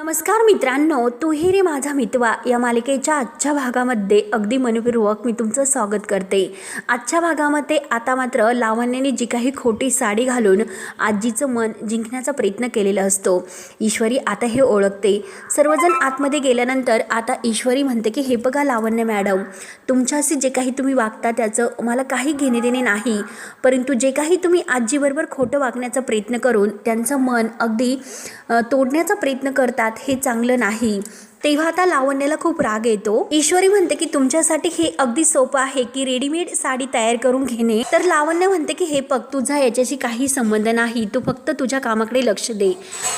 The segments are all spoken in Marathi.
नमस्कार मित्रांनो तू रे माझा मितवा या मालिकेच्या आजच्या भागामध्ये अगदी मनपूर्वक मी तुमचं स्वागत करते. आजच्या भागामध्ये आता मात्र लावण्याने जी काही खोटी साडी घालून आजीचं मन जिंकण्याचा प्रयत्न केलेला असतो. ईश्वरी आता हे ओळखते. सर्वजण आतमध्ये गेल्यानंतर आता ईश्वरी म्हणते की हे बघा लावण्य मॅडम तुमच्याशी जे काही तुम्ही वागता त्याचं मला काही घेणे देणे नाही. परंतु जे काही तुम्ही आजीबरोबर खोटं वागण्याचा प्रयत्न करून त्यांचं मन अगदी तोडण्याचा प्रयत्न करतात हे चांगलं नाही. तेव्हा आता लावण्याला खूप राग येतो. ईश्वरी म्हणते की तुमच्यासाठी हे अगदी सोपं आहे की रेडीमेड साडी तयार करून घेणे. तर लावण्य म्हणते की हे बघ तुझा याच्याशी काही संबंध नाही. तू फक्त तुझ्या कामाकडे लक्ष दे.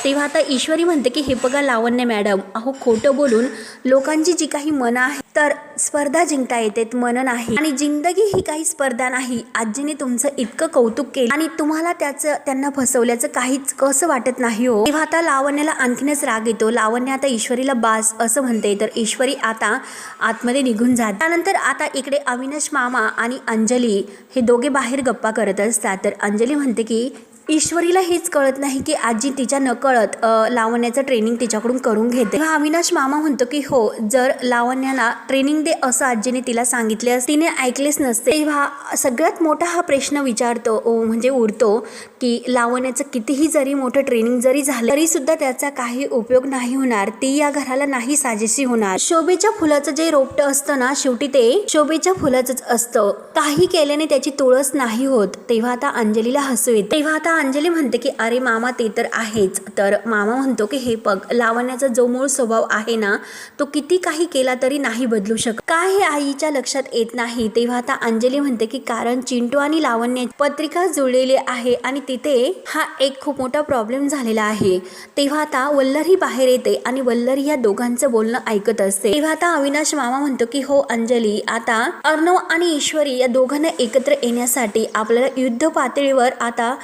तेव्हा आता ईश्वरी म्हणते की हे बघा लावण्य मॅडम अहो खोटं बोलून लोकांची जी काही मनं आहे तर स्पर्धा जिंकता येते मनन नाही आणि जिंदगी ही काही स्पर्धा नाही. आजीने तुमचं इतकं कौतुक केलं. आणि तुम्हाला त्याचं त्यांना फसवल्याचं काहीच कसं वाटत नाही हो. तेव्हा आता लावण्याला आणखीनच राग येतो. लावण्य आता ईश्वरीला बास असं म्हणते. तर ईश्वरी आता आतमध्ये निघून जात. त्यानंतर आता इकडे अविनाश मामा आणि अंजली हे दोघे बाहेर गप्पा करत असतात. तर अंजली म्हणते की ईश्वरीला हेच कळत नाही की आजी तिच्या नकळत लावण्याचं ट्रेनिंग तिच्याकडून करून घेते. तेव्हा अविनाश मामा म्हणतो की हो जर लावण्याला ट्रेनिंग दे असं आजीने तिला सांगितले अस तिने ऐकलेच नसते. तेव्हा सगळ्यात मोठा हा प्रश्न विचारतो ओ, म्हणजे उरतो की लावण्याचं कितीही जरी मोठं ट्रेनिंग जरी झालं तरी सुद्धा त्याचा काही उपयोग नाही होणार. ती या घराला नाही साजेशी होणार. शोभेच्या फुलाचं जे रोपटं असतं ना शेवटी ते शोभेच्या फुलाचंच असतं. काही केल्याने त्याची तुळस नाही होत. तेव्हा आता अंजलीला हसू येते. तेव्हा आता अंजली म्हणते की अरे मामा ते तर आहेच. तर मामा म्हणतो की हे बघ लावण्याचा जो मूळ स्वभाव आहे ना तो किती काही केला तरी नाही बदलू शकत. काय हे आईच्या लक्षात येत नाही? तेव्हा आता अंजली म्हणते की कारण चिंटू आणि लावण्या पत्रिका जुळलेली आहे आणि तिथे हा एक खूप मोठा प्रॉब्लेम झालेला आहे. तेव्हा आता वल्लरी बाहेर येते आणि वल्लरी या दोघांचं बोलणं ऐकत असते. तेव्हा आता अविनाश मामा म्हणतो की हो अंजली आता अर्णव आणि ईश्वरी या दोघांना एकत्र येण्यासाठी आपल्याला युद्ध पातळीवर आता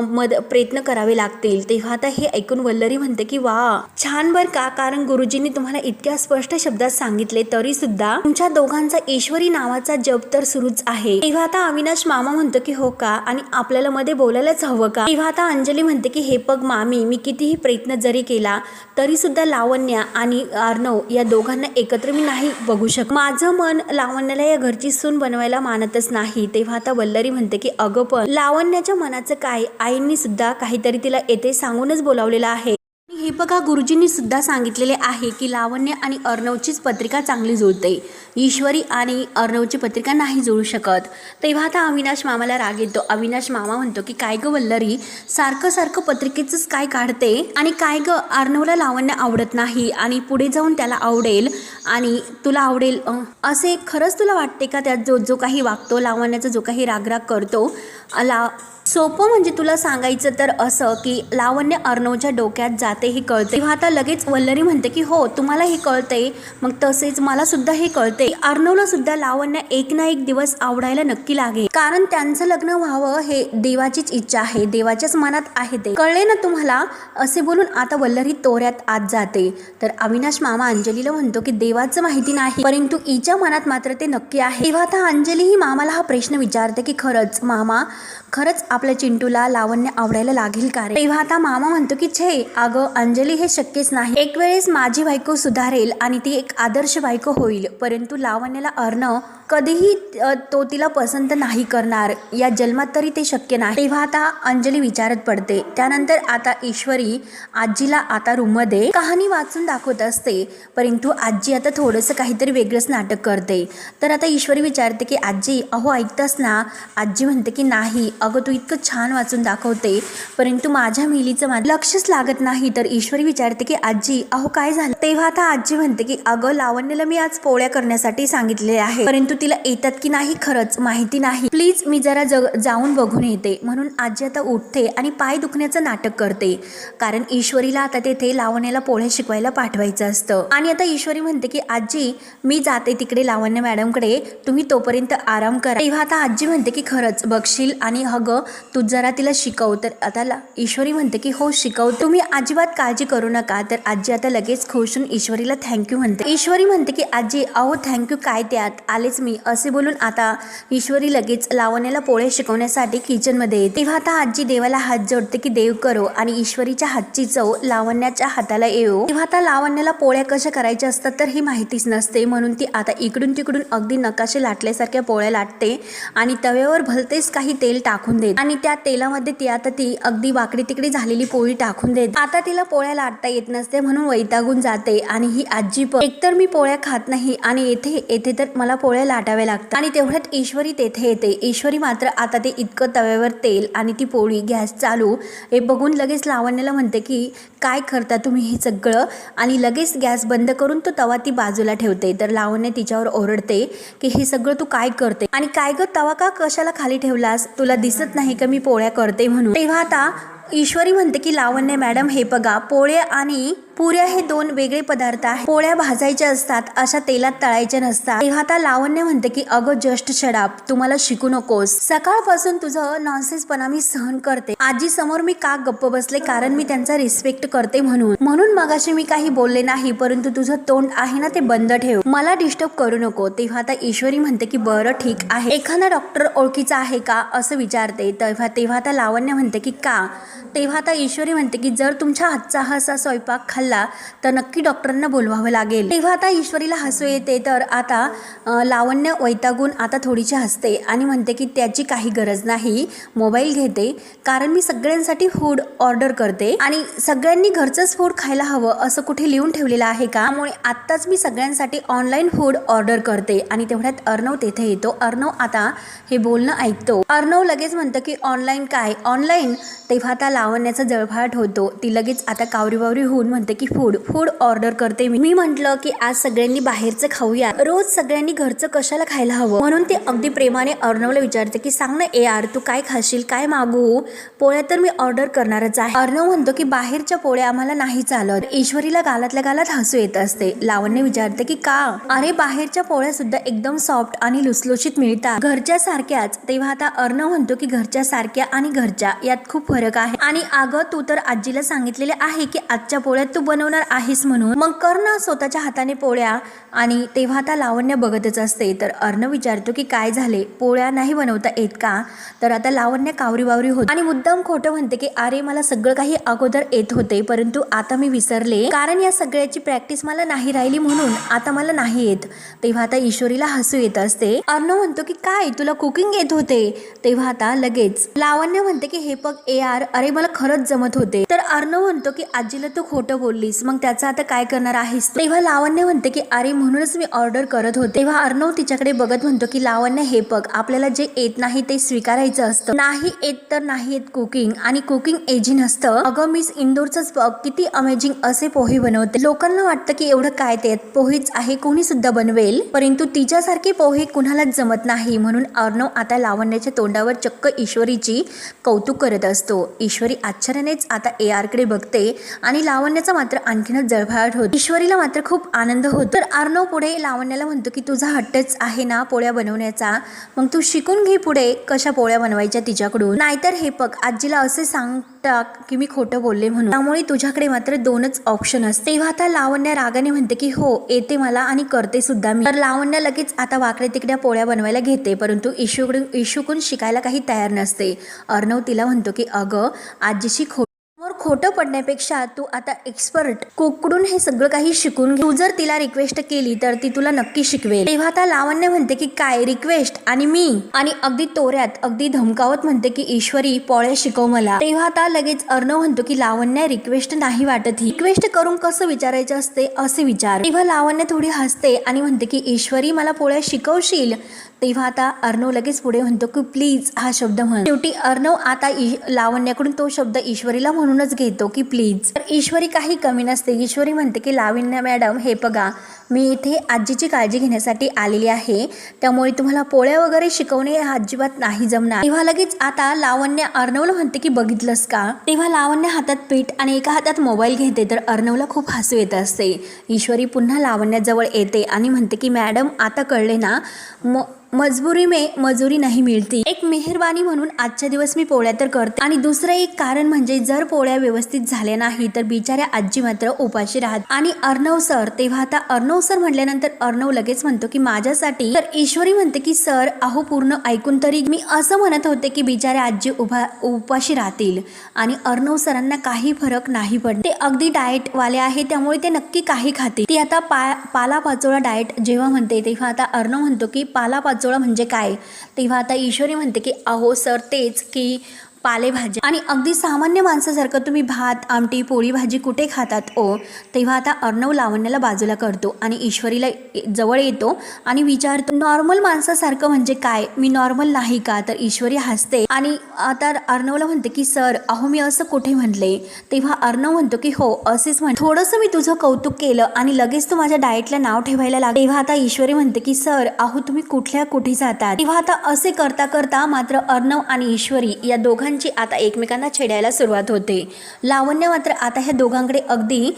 मद प्रयत्न करावे लागतील. तेव्हा आता हे ऐकून वल्लरी म्हणते की वा छान बर का? कारण गुरुजींनी तुम्हाला इतक्या स्पष्ट शब्दात सांगितले तरी सुद्धा तुमच्या दोघांचा ईश्वरी नावाचा जप तर सुरूच आहे. तेव्हा आता अविनाश मामा म्हणतो की हो का? आणि आपल्याला मध्ये बोलायलाच हवं का? तेव्हा आता अंजली म्हणते की हे पग मामी मी कितीही प्रयत्न जरी केला तरी सुद्धा लावण्या आणि अर्णव या दोघांना एकत्र मी नाही बघू शकत. माझं मन लावण्याला या घरची सून बनवायला मानतच नाही. तेव्हा आता वल्लरी म्हणते की अगं पण लावण्याच्या मनाचं काय आईंनी सुद्धा काहीतरी तिला येथे सांगूनच बोलावलेलं आहे. हे बघा गुरुजींनी सुद्धा सांगितलेले आहे की लावण्य आणि अर्णवचीच पत्रिका चांगली जुळते. ईश्वरी आणि अर्णवची पत्रिका नाही जुळू शकत. तेव्हा आता अविनाश मामाला राग येतो. अविनाश मामा म्हणतो की काय ग वल्लरी? सारखं सारखं पत्रिकेचंच काय काढते? आणि काय ग अर्णवला लावण्य आवडत नाही आणि पुढे जाऊन त्याला आवडेल आणि तुला आवडेल असे खरंच तुला वाटते का त्यात जो जो काही वागतो लावण्याचा जो काही रागराग करतो ला सोपं म्हणजे तुला सांगायचं तर असं की लावण्य अर्णवच्या डोक्यात जाते हे कळते तेव्हा आता लगेच वल्लरी म्हणते की हो तुम्हाला हे कळते मग तसेच मला सुद्धा हे कळते अर्णवला सुद्धा लावण्य एक ना एक दिवस आवडायला नक्की लागेल. कारण त्यांचं लग्न व्हावं हे देवाचीच इच्छा आहे देवाच्याच मनात आहे ते. कळले ना तुम्हाला? असे बोलून आता वल्लरी तोऱ्यात आत जाते. तर अविनाश मामा अंजलीला म्हणतो की देवाचं माहिती नाही. परंतु ईच्या मनात मात्र ते नक्की आहे. तेव्हा आता अंजली ही मामाला हा प्रश्न विचारते की खरंच मामा खरंच आपल्या चिंटूला लावण्य आवडायला लागेल का रे? तेव्हा आता मामा म्हणतो की छे अगं अंजली हे शक्यच नाही. एक वेळेस माझी बायको सुधारेल आणि ती एक आदर्श बायको होईल. परंतु लावण्याला अर्णव कधीही तो तिला पसंत नाही करणार. या जन्मात तरी ते शक्य नाही. तेव्हा आता अंजली विचारत पडते. त्यानंतर आता ईश्वरी आजीला आता रूममध्ये कहाणी वाचून दाखवत असते. परंतु आजी आता थोडंसं काहीतरी वेगळंच नाटक करते. तर आता ईश्वरी विचारते की आजी अहो ऐकतास ना? आजी म्हणते की नाही. अगं तू इतकं छान वाचून दाखवते. परंतु माझ्या मिलीचं माझं लक्षच लागत नाही. तर ईश्वरी विचारते की आजी अहो काय झालं? तेव्हा आता आजी म्हणते की अगं लावण्याला मी आज पोळ्या करण्यासाठी सांगितले आहे. परंतु तिला येतात की नाही खरंच माहिती नाही. प्लीज मी जरा जग जाऊन बघून येते. म्हणून आजी आता उठते आणि पाय दुखण्याचं नाटक करते. कारण ईश्वरीला आता तेथे लावण्याला पोळ्या शिकवायला पाठवायचं असतं. आणि आता ईश्वरी म्हणते की आजी मी जाते तिकडे लावण्य मॅडमकडे. तुम्ही तोपर्यंत आराम करा. तेव्हा आता आजी म्हणते की खरंच बघशील आणि हग तू जरा तिला शिकव. तर आता ईश्वरी म्हणते की हो शिकव. तुम्ही अजिबात काळजी करू नका. तर आजी आता लगेच खुश होऊन ईश्वरीला थँक्यू म्हणते. ईश्वरी म्हणते की आजी अहो थँक्यू काय त्यात? आलेच मी नाही असे बोलून आता ईश्वरी लगेच लावण्याला पोळे शिकवण्यासाठी किचनमध्ये येते. तेव्हा आता आजी देवाला हात जोडते की देव करो आणि ईश्वरीच्या हातची चव लावण्याच्या हाताला येऊ तेव्हा आता लावण्याला पोळ्या कशा करायच्या असतात तर ही माहितीच नसते. म्हणून ती आता इकडून तिकडून अगदी नकाशे लाटल्यासारख्या पोळ्या लाटते आणि तव्यावर भलतेच काही तेल टाकून देत. आणि त्या तेलामध्ये ती आता ती अगदी वाकडी तिकडी झालेली पोळी टाकून देत. आता तिला पोळ्या लाटता येत नसते म्हणून वैतागून जाते आणि ही आजी पण एकतर मी पोळ्या खात नाही आणि येथे येथे तर मला पोळ्या लाटावे लागतात. आणि तेवढ्यात ईश्वरी तेथे येते. ईश्वरी मात्र आता ते इतकं तव्यावर तेल आणि ती पोळी गॅस चालू. हे बघून लगेच लावण्याला म्हणते की काय करता तुम्ही हे सगळं? आणि लगेच गॅस बंद करून तो तवा ती बाजूला ठेवते. तर लावण्य तिच्यावर ओरडते की हे सगळं तू काय करते? आणि काय ग तवा का कशाला खाली ठेवलास? तुला दिसत नाही का मी पोळ्या करते म्हणून? तेव्हा आता ईश्वरी म्हणते की लावण्य मॅडम हे बघा पोळे आणि पुऱ्या हे दोन वेगळे पदार्थ आहेत. पोळ्या भाजायच्या असतात अशा तेलात तळायच्या नसतात. तेव्हा आता लावण्य म्हणते की अगं जस्ट शडाप तुम्हाला शिकू नकोस. सकाळपासून तुझं नॉनसेन्सपणा मी सहन करते. आजी समोर मी का गप्प बसले? कारण मी त्यांचा रिस्पेक्ट करते म्हणून. म्हणून मगाशी मी काही बोलले नाही परंतु तुझं तोंड आहे ना ते बंद ठेव. मला डिस्टर्ब करू नको. तेव्हा आता ईश्वरी म्हणते की बरं ठीक आहे. एखादा डॉक्टर ओळखीचा आहे का? असं विचारते. तेव्हा तेव्हा आता लावण्य म्हणते की का? तेव्हा आता ईश्वरी म्हणते की जर तुमच्या हातचा हा स्वयंपाक स्वयंपाक खाल्ला तर नक्की डॉक्टरांना बोलवावं लागेल. तेव्हा आता ईश्वरीला हसू येते तर आता लावण्य वैतागून आता थोडीशी हसते आणि म्हणते की त्याची काही गरज नाही मोबाईल घेते कारण मी सगळ्यांसाठी फूड ऑर्डर करते आणि सगळ्यांनी घरचंच फूड खायला हवं असं कुठे लिहून ठेवलेलं आहे का? त्यामुळे आत्ताच मी सगळ्यांसाठी ऑनलाईन फूड ऑर्डर करते आणि तेवढ्यात अर्णव तेथे येतो. अर्णव आता हे बोलणं ऐकतो. अर्णव लगेच म्हणतं की ऑनलाईन काय? ऑनलाईन तेव्हा आता लावण्याचा जळफाट होतो. ती लगेच आता कावरी होऊन म्हणते की फूड फूड ऑर्डर करते मी. मी म्हटलं की आज सगळ्यांनी बाहेरचं खाऊया. रोज सगळ्यांनी घरचं कशाला खायला हवं? म्हणून ते अगदी प्रेमाने अर्णवला विचारते की सांग ना ए यार तू काय खाशील? काय मागू? पोळ्या तर मी ऑर्डर करणारच आहे. अर्णव म्हणतो की बाहेरच्या पोळ्या आम्हाला नाही चालत. ईश्वरीला गालातल्या गालात हसू येत असते. लावण्य विचारते की का? अरे बाहेरच्या पोळ्या सुद्धा एकदम सॉफ्ट आणि लुसलुशीत मिळतात. घरच्या सारख्याच. तेव्हा आता अर्णव म्हणतो की घरच्या सारख्या आणि घरच्या यात खूप फरक आहे. आणि अगं तू तर आजीला सांगितलेले आहे की आजच्या पोळ्यात तू बनवणार आहेस म्हणून. मग कर्ण स्वतःच्या हाताने पोळ्या. आणि तेव्हा आता लावण्य बघतच असते. तर अर्णव विचारतो की काय झाले? पोळ्या नाही बनवता येत का? तर आता लावण्य कावरी बावरी होत. आणि मुद्दाम खोटं म्हणते की अरे मला सगळं काही अगोदर येत होते. परंतु आता मी विसरले. कारण या सगळ्याची प्रॅक्टिस मला नाही राहिली म्हणून आता मला नाही येत. तेव्हा आता ईश्वरीला हसू येत असते. अर्णव म्हणतो की काय? तुला कुकिंग येत होते. तेव्हा आता लगेच लावण्य म्हणते की हे बघ ए आर अरे मला खरंच जमत होते. तर अर्णव म्हणतो की आजीला तू खोटं बोललीस. मग त्याचं आता काय करणार आहेस तेव्हा लावण्य म्हणते की अरे म्हणूनच मी ऑर्डर करत होते. तेव्हा अर्णव तिच्याकडे बघत म्हणतो की लावण्य हे बघ आपल्याला जे येत नाही ते स्वीकारायचं असतं. नाही येत तर नाही येत कुकिंग आणि कुकिंग एजी नसतं अगं मिस इंदोरच बघ किती अमेझिंग असे पोहे बनवते. लोकांना वाटतं की एवढं काय ते पोहेच आहे कोणी सुद्धा बनवेल. परंतु तिच्यासारखे पोहे कुणालाच जमत नाही. म्हणून अर्णव आता लावण्याच्या तोंडावर चक्क ईश्वरीची कौतुक करत असतो. ईश्वरी आश्चर्यानेच आता ए कडे बघते आणि लावण्याचा मात्र आणखीनच जळफाट होत. ईश्वरीला मात्र खूप आनंद होतो. तर अर्णव पुढे लावण्याला म्हणतो की तुझा हट्टच आहे ना पोळ्या बनवण्याचा? मग तू शिकून घे पुढे कशा पोळ्या बनवायच्या तिच्याकडून. नाहीतर हे बघ आजीला असे सांगता की मी खोटं बोलले म्हणून. त्यामुळे तुझ्याकडे मात्र दोनच ऑप्शन असते. तेव्हा आता लावण्या रागाने म्हणते की हो येते मला आणि करते सुद्धा मी. तर लावण्या लगेच आता वाकडे तिकड्या पोळ्या बनवायला घेते परंतु इशूकडून इशूकडून शिकायला काही तयार नसते. अर्णव तिला म्हणतो की अगं आजीशी खो खोटं पडण्यापेक्षा तू आता एक्सपर्ट कोकडून हे सगळं काही शिकून घे. तू जर तिला रिक्वेस्ट केली तर ती तुला नक्की शिकवेल. तेव्हा आता लावण्य म्हणते की काय? रिक्वेस्ट आणि मी? आणि अगदी तोऱ्यात अगदी धमकावत म्हणते की ईश्वरी पोळ्या शिकव मला. तेव्हा आता लगेच अर्णव म्हणतो की लावण्य रिक्वेस्ट नाही वाटत ही. रिक्वेस्ट करून कसं विचारायचं असते? असे विचार. तेव्हा लावण्य थोडी हसते आणि म्हणते की ईश्वरी मला पोळ्या शिकवशील? तेव्हा आता अर्णव लगेच पुढे म्हणतो की प्लीज हा शब्द म्हण शेवटी अर्णव आता लावण्याकडून तो शब्द ईश्वरीला म्हणूनच घेतो की प्लीज. तर ईश्वरी काही कमी नसते. ईश्वरी म्हणते की लावण्या मॅडम हे बघा मी इथे आजीची काळजी घेण्यासाठी आलेली आहे. त्यामुळे तुम्हाला पोळ्या वगैरे शिकवणे हा अजिबात नाही जमणार. तेव्हा लगेच आता लावण्य अर्णवला म्हणते की बघितलंस का? तेव्हा लावण्य हातात पीठ आणि एका हातात मोबाईल घेते तर अर्णवला खूप हसू येत असते. ईश्वरी पुन्हा लावण्याजवळ येते आणि म्हणते की मॅडम आता कळले ना? म मजबुरी मे मजुरी नाही मिळती. एक मेहरबानी म्हणून आजच्या दिवस मी पोळ्या तर करते. आणि दुसरं एक कारण म्हणजे जर पोळ्या व्यवस्थित झाल्या नाही तर बिचाऱ्या आजी मात्र उपाशी राहत. आणि अर्णव सर तेव्हा आता अर्णव सर म्हटल्यानंतर अर्णव लगेच म्हणतो की माझ्यासाठी. तर ईश्वरी म्हणते की सर अहो पूर्ण ऐकून तरी मी असं म्हणत होते की बिचारे आजी उभा उपाशी राहतील आणि अर्णव सरांना काही फरक नाही पडत. ते अगदी डाएट वाले आहे त्यामुळे ते नक्की काही खातील. ती आता पा पालापाचोळा डाएट जेव्हा म्हणते तेव्हा आता अर्णव म्हणतो की पालापाचोळा म्हणजे काय? तेव्हा आता ईश्वरी म्हणते की अहो सर तेच की पालेभाज्या. आणि अगदी सामान्य माणसासारखं तुम्ही भात आमटी पोळी भाजी कुठे खातात ओ? तेव्हा आता अर्णव लावण्याला बाजूला करतो आणि ईश्वरीला जवळ येतो आणि विचारतो नॉर्मल माणसासारखं म्हणजे काय? मी नॉर्मल नाही का? तर ईश्वरी हसते आणि आता अर्णवला म्हणते की सर अहो मी असं कुठे म्हटले तेव्हा अर्णव म्हणतो की हो असेच म्हण थोडंसं मी तुझं कौतुक केलं आणि लगेच तू माझ्या डाएटला नाव ठेवायला लागलं. तेव्हा आता ईश्वरी म्हणते की सर अहो तुम्ही कुठल्या कुठे जातात? तेव्हा आता असे करता करता मात्र अर्णव आणि ईश्वरी या दोघांची आता एकमेकांना छेडायला सुरुवात होते. लावण्य मात्र आता ह्या दोघांकडे अगदी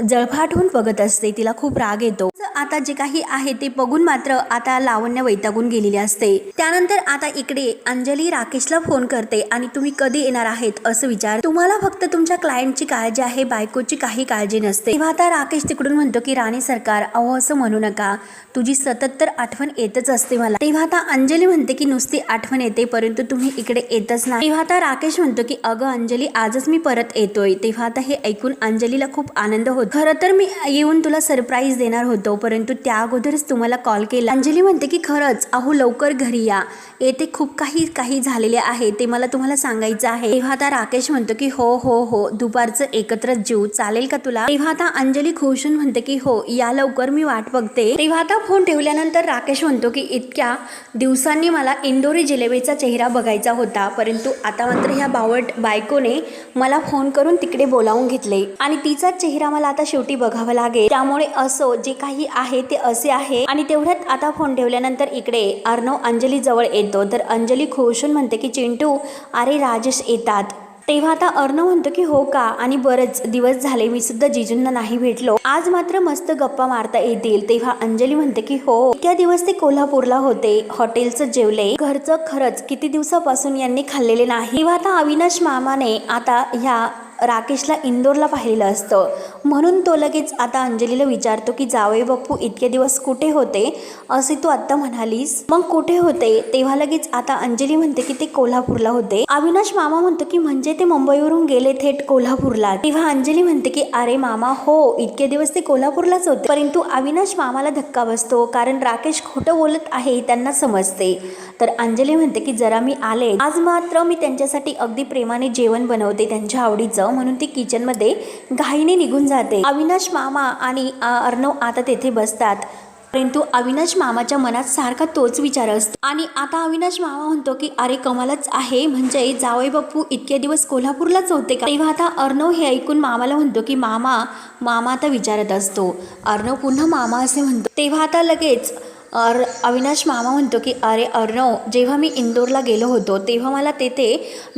जळफाटून जळफाट होऊन बघत असते तिला खूप राग येतो. आता जे काही आहे ते बघून मात्र आता लावण्य वैतागून गेलेली असते. त्यानंतर आता इकडे अंजली राकेशला फोन करते आणि तुम्ही कधी येणार आहेत असं विचार. तुम्हाला फक्त तुमच्या क्लायंटची काळजी आहे बायकोची काही काळजी नसते. तेव्हा आता राकेश तिकडून म्हणतो की राणी सरकार अहो असं म्हणू नका. तुझी सतत तर आठवण येतच असते मला. तेव्हा आता अंजली म्हणते की नुसती आठवण येते परंतु तुम्ही इकडे येतच नाही. तेव्हा आता राकेश म्हणतो की अगं अंजली आजच मी परत येतोय. तेव्हा आता हे ऐकून अंजलीला खूप आनंद होतो. खरं तर मी येऊन तुला सरप्राईज देणार होतो परंतु त्या अगोदरच तुम्हाला कॉल केला. अंजली म्हणते की खरंच अहो लवकर घरी या. येथे खूप काही काही झालेले आहे ते मला तुम्हाला सांगायचं आहे. तेव्हा आता राकेश म्हणतो की हो हो हो दुपारचं एकत्र जीव. चालेल का तुला? तेव्हा आता अंजली खुशून म्हणते की हो या लवकर मी वाट बघते. तेव्हा आता फोन ठेवल्यानंतर राकेश म्हणतो की इतक्या दिवसांनी मला इंदोरी जिलेबीचा चेहरा बघायचा होता परंतु आता मात्र ह्या बावट बायकोने मला फोन करून तिकडे बोलावून घेतले आणि तिचा चेहरा मला आता शेवटी बघावं लागेल. त्यामुळे असो जे काही आहे ते असे आहे. आणि तेवढ्यात आता फोन ठेवल्यानंतर इकडे अर्णव अंजली जवळ येतो. तर अंजली खुशून म्हणते की चिंटू अरे राजेश येतात. तेव्हा आता अर्णव म्हणतो की हो का? आणि बरेच दिवस झाले मी सुद्धा जिजूंना नाही भेटलो. आज मात्र मस्त गप्पा मारता येतील. तेव्हा अंजली म्हणते की हो त्या दिवस ते कोल्हापूरला होते. हॉटेलचं जेवले. घरचं खरंच किती दिवसापासून यांनी खाल्लेले नाही. तेव्हा आता अविनाश मामाने आता ह्या राकेशला इंदोरला पाहिलेलं असतं. म्हणून तो लगेच आता अंजलीला विचारतो की जावई बाप्पू इतके दिवस कुठे होते? असे तू आत्ता म्हणालीस. मग कुठे होते? तेव्हा लगेच आता अंजली म्हणते की ते कोल्हापूरला होते. अविनाश मामा म्हणतो की म्हणजे ते मुंबईवरून गेले थेट कोल्हापूरला. तेव्हा अंजली म्हणते की अरे मामा हो इतके दिवस ते कोल्हापूरलाच होते. परंतु अविनाश मामाला धक्का बसतो कारण राकेश खोटं बोलत आहे त्यांना समजते. तर अंजली म्हणते की जरा मी आले. आज मात्र मी त्यांच्यासाठी अगदी प्रेमाने जेवण बनवते त्यांच्या आवडीचं. म्हणून ती किचनमध्ये घाईने निघून जाते. अविनाश मामा आणि अर्णव आता तेथे बसतात. परंतु अविनाश मामाच्या मनात सारखा तोच विचार असतो. आणि आता अविनाश मामा म्हणतो की अरे कमालच आहे. म्हणजे जावई बाप्पू इतके दिवस कोल्हापूरलाच होते का? तेव्हा आता अर्णव हे ऐकून मामाला म्हणतो की मामा मामा आता विचारत असतो. अर्णव पुन्हा मामा असे म्हणतो. तेव्हा आता लगेच अर अविनाश मामा म्हणतो की अरे अर्णव जेव्हा मी इंदोरला गेलो होतो तेव्हा मला तेथे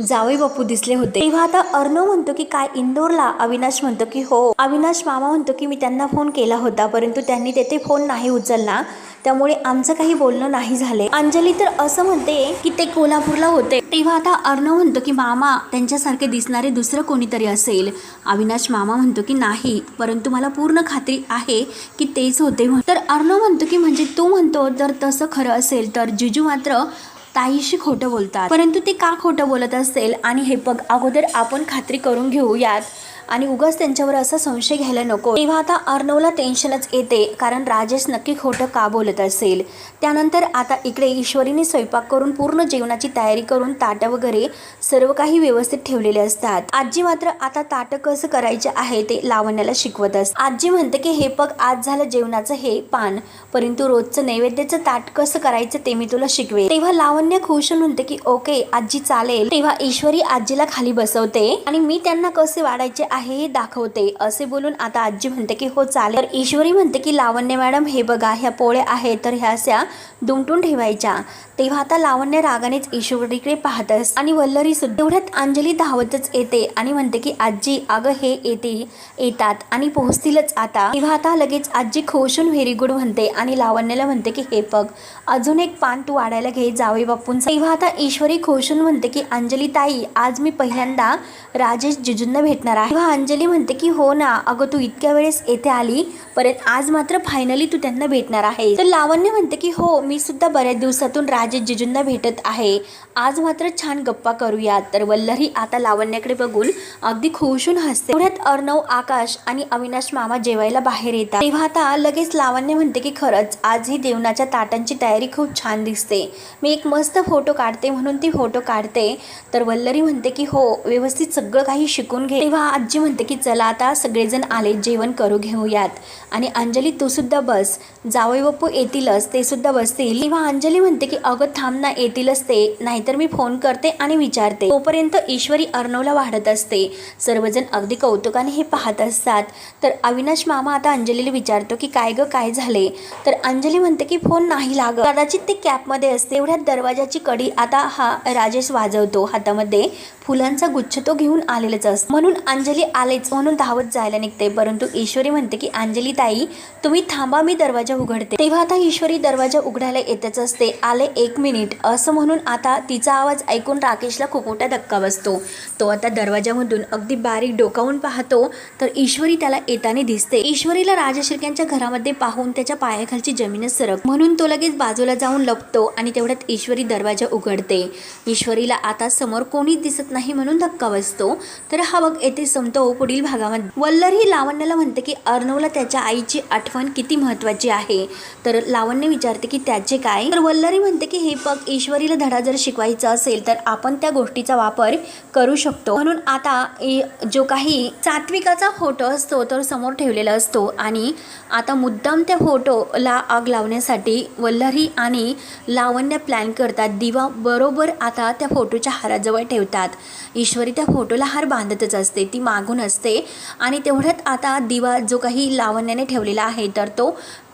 जावई बापू दिसले होते. तेव्हा आता अर्णव म्हणतो की काय इंदोरला? अविनाश म्हणतो की हो. अविनाश मामा म्हणतो की मी त्यांना फोन केला होता परंतु त्यांनी तेथे फोन नाही उचलला. त्यामुळे आमचं काही बोलणं नाही झाले अंजली तर असं म्हणते की ते कोल्हापूरला होते. तेव्हा आता अर्णव म्हणतो की मामा त्यांच्यासारखे दिसणारे दुसरं कोणीतरी असेल. अविनाश मामा म्हणतो की नाही परंतु मला पूर्ण खात्री आहे की तेच होते तर अर्णव म्हणतो की म्हणजे तू म्हणतो जर तसं खरं असेल तर जिजू मात्र ताईशी खोटं बोलतात. परंतु ते का खोटं बोलत असेल? आणि हे बघ अगोदर आपण खात्री करून घेऊयात आणि उगाच त्यांच्यावर असा संशय घ्यायला नको. तेव्हा आता अर्णवला टेन्शनच येते कारण राजेश नक्की खोटं का बोलत असेल? त्यानंतर आता इकडे ईश्वरीने स्वयंपाक करून पूर्ण जेवणाची तयारी करून ताटं वगैरे सर्व काही व्यवस्थित ठेवलेले असतात. आजी मात्र आता ताटं कसं करायचे आहे ते लावण्याला शिकवत असत. आजी म्हणते की हे पग आज झालं जेवणाचं हे पान परंतु रोजचं नैवेद्याचं ताट कसं करायचं ते मी तुला शिकवे तेव्हा लावण्य खुश म्हणते की ओके आजी चालेल. तेव्हा ईश्वरी आजीला खाली बसवते आणि मी त्यांना कसे वाढायचे आहे हे दाखवते. असे बोलून आता आजी म्हणते की हो चालेल. तर ईश्वरी म्हणते की लावण्य मॅडम हे बघा ह्या पोळ्या आहेत तर ह्या अशा दुमटून ठेवायच्या. तेव्हा आता लावण्य रागानेच ईश्वरीकडे पाहतस आणि वल्लरी सुद्धा एवढ्यात अंजली धावतच येते आणि म्हणते की आजी अगं हे येते येतात आणि पोहोचतीलच आता. तेव्हा आता लगेच आजी खोशून व्हेरी गुड म्हणते आणि लावण्याला म्हणते की हे बघ अजून एक पान तू वाढायला घे जावे बापूंचा तेव्हा आता ईश्वरी खोशून म्हणते की अंजली ताई आज मी पहिल्यांदा राजेश जिजूंना भेटणार आहे. तेव्हा अंजली म्हणते की हो ना अगं तू इतक्या वेळेस येथे आली परत आज मात्र फायनली तू त्यांना भेटणार आहे. तर लावण्य म्हणते की हो मी सुद्धा बऱ्याच दिवसातून राजेश जिजूंना भेटत आहे. आज मात्र छान गप्पा करूयात. तर वल्लरी आता लावण्याकडे बघून अगदी खुशून हसते. तेवढ्यात अर्णव आकाश आणि अविनाश मामा जेवायला बाहेर येतात. तेव्हा आता लगेच लावण्य म्हणते की खरंच आज ही देवणाच्या ताटांची तयारी खूप छान दिसते. मी एक मस्त फोटो काढते म्हणून ती फोटो काढते. तर वल्लरी म्हणते की हो व्यवस्थित सगळं काही शिकून घे. तेव्हा आजी म्हणते की चला आता सगळेजण आले जेवण करू घेऊयात. आणि अंजली तू सुद्धा बस. जावई बाप्पू येतीलच ते सुद्धा बसतील. किंवा अंजली म्हणते की अगं थांब ना येतीलच ते. नाहीतर मी फोन करते आणि विचारते. तोपर्यंत ईश्वरी अर्णवला वाढत असते. सर्वजण अगदी कौतुकाने हे पाहत असतात. तर अविनाश मामा आता अंजलीला विचारतो की काय ग काय झाले? तर अंजली म्हणते की फोन नाही लागत. कदाचित ते कॅपमध्ये असते. एवढ्यात दरवाजाची कडी आता हा राजेश वाजवतो हातामध्ये. फुलांचा गुच्छ तो घेऊन आलेलाच असतो. म्हणून अंजली आलेच म्हणून धावत जायला निघते. परंतु ईश्वरी म्हणते की अंजली ताई तुम्ही थांबा मी दरवाजा उघडते. तेव्हा आता ईश्वरी दरवाजा उघडायला येतच असते. आले एक मिनिट. असं म्हणून आता तिचा आवाज ऐकून राकेशला खूप मोठा धक्का बसतो. तो आता दरवाजामधून अगदी बारीक डोकावून पाहतो तर ईश्वरी त्याला येताना दिसते. ईश्वरीला राजशिर्क्यांच्या घरामध्ये पाहून त्याच्या पायाखालची जमीनच सरक. म्हणून तो लगेच बाजूला जाऊन लपतो आणि तेवढ्यात ईश्वरी दरवाजा उघडते. ईश्वरीला आता समोर कोणीच दिसत नाही म्हणून धक्का बसतो. तर हा बघ येथे संपतो पुढील भागामध्ये. वल्लरी लावण्याला म्हणते की अर्णवला त्याच्या आईची आठवण किती महत्त्वाची आहे? तर लावण्य विचारते की त्याचे काय? तर वल्लरी म्हणते की हे बघ ईश्वरीला धडा जर शिकवायचा असेल तर आपण त्या गोष्टीचा वापर करू शकतो. म्हणून आता जो काही सात्विकाचा फोटो असतो तो समोर ठेवलेला असतो. आणि आता मुद्दाम त्या फोटोला आग लावण्यासाठी वल्लरी आणि लावण्य प्लॅन करतात. दिवा बरोबर आता त्या फोटोच्या हाराजवळ ठेवतात. ईश्वरी त्या फोटोला हार बांधतच असते ती मागून असते. आणि तेवढ्यात आता दिवा जो काही लावण्याने ठेवलेला आहे तर तो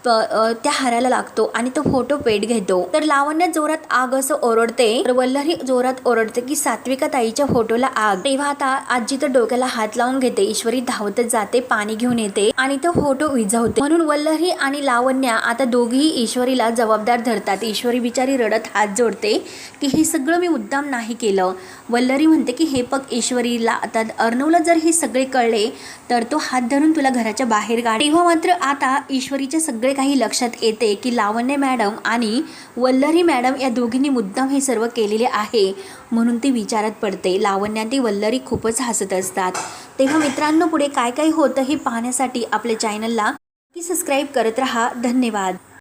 त्या हाराला लागतो आणि तो फोटो पेट घेतो. तर लावण्य जोरात आग असं ओरडते. तर वल्लरी जोरात ओरडते की सात्विका ताईच्या फोटोला आग. तेव्हा आता आजी तर डोक्याला हात लावून घेते. ईश्वरी धावतच जाते पाणी घेऊन येते आणि तो फोटो विझवते. म्हणून वल्लरी आणि लावण्या आता दोघीही ईश्वरीला जबाबदार धरतात. ईश्वरी बिचारी रडत हात जोडते की हे सगळं मी मुद्दाम नाही केलं. वल्लरी म्हणते की हे पग ईश्वरीला आता अर्णवला जर हे सगळे कळले तर तो हात धरून तुला घराच्या बाहेर काढ तेव्हा मात्र आता ईश्वरीचे सगळे काही लक्षात येते की लावण्य मॅडम आणि वल्लरी मॅडम या दोघींनी मुद्दाम हे सर्व केलेले आहे म्हणून ती विचारात पडते. लावण्या ती वल्लरी खूपच हसत असतात. तेव्हा मित्रांनो पुढे काय काय होतं हे पाहण्यासाठी आपल्या चॅनलला की सबस्क्राईब करत रहा. धन्यवाद.